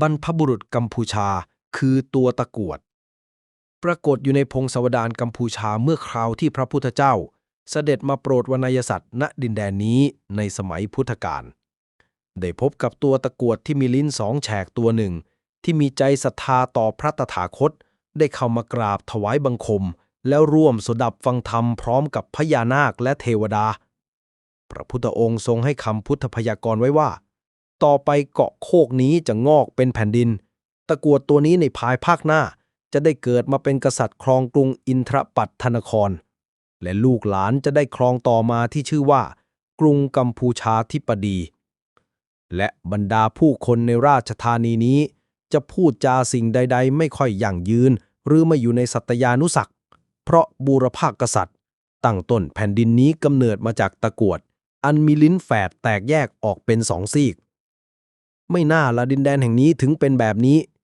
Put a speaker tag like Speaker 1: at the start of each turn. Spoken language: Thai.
Speaker 1: บรรพบุรุษกัมพูชาคือตัวตะกวด ปรากฏอยู่ในพงศาวดารกัมพูชาเมื่อคราวที่พระพุทธเจ้า เสด็จมาโปรดวรรณยสัตว์ณดินแดนนี้ในสมัยพุทธกาลได้พบกับตัวตะกวดที่มีลิ้นสองแฉกตัวหนึ่ง ที่มีใจศรัทธาต่อพระตถาคต ได้เข้ามากราบถวายบังคม แล้วร่วมสดับฟังธรรมพร้อมกับพญานาคและเทวดา พระพุทธองค์ทรงให้คำพุทธพยากรณ์ไว้ว่า ต่อไปเกาะโคกนี้จะงอกเป็นแผ่นดิน ตะกวดตัวนี้ในภายภาคหน้าจะได้เกิดมาเป็นกษัตริย์ครองกรุงอินทรปัตตนคร และลูกหลานจะได้ครองต่อมาที่ชื่อว่า กรุงกัมพูชาธิปดี และบรรดาผู้คนในราชธานีนี้ จะพูดจาสิ่งใด ๆ ไม่ค่อยยั่งยืน หรือมาอยู่ในสัตยานุสักเพราะบูรพากษัตริย์ ตั้งต้นแผ่นดินนี้กำเนิดมาจากตะกวด อันมีลิ้นแฝดแตกแยกออกเป็นสองซีก ไม่น่าละดินแดนแห่งนี้ถึงเป็นแบบนี้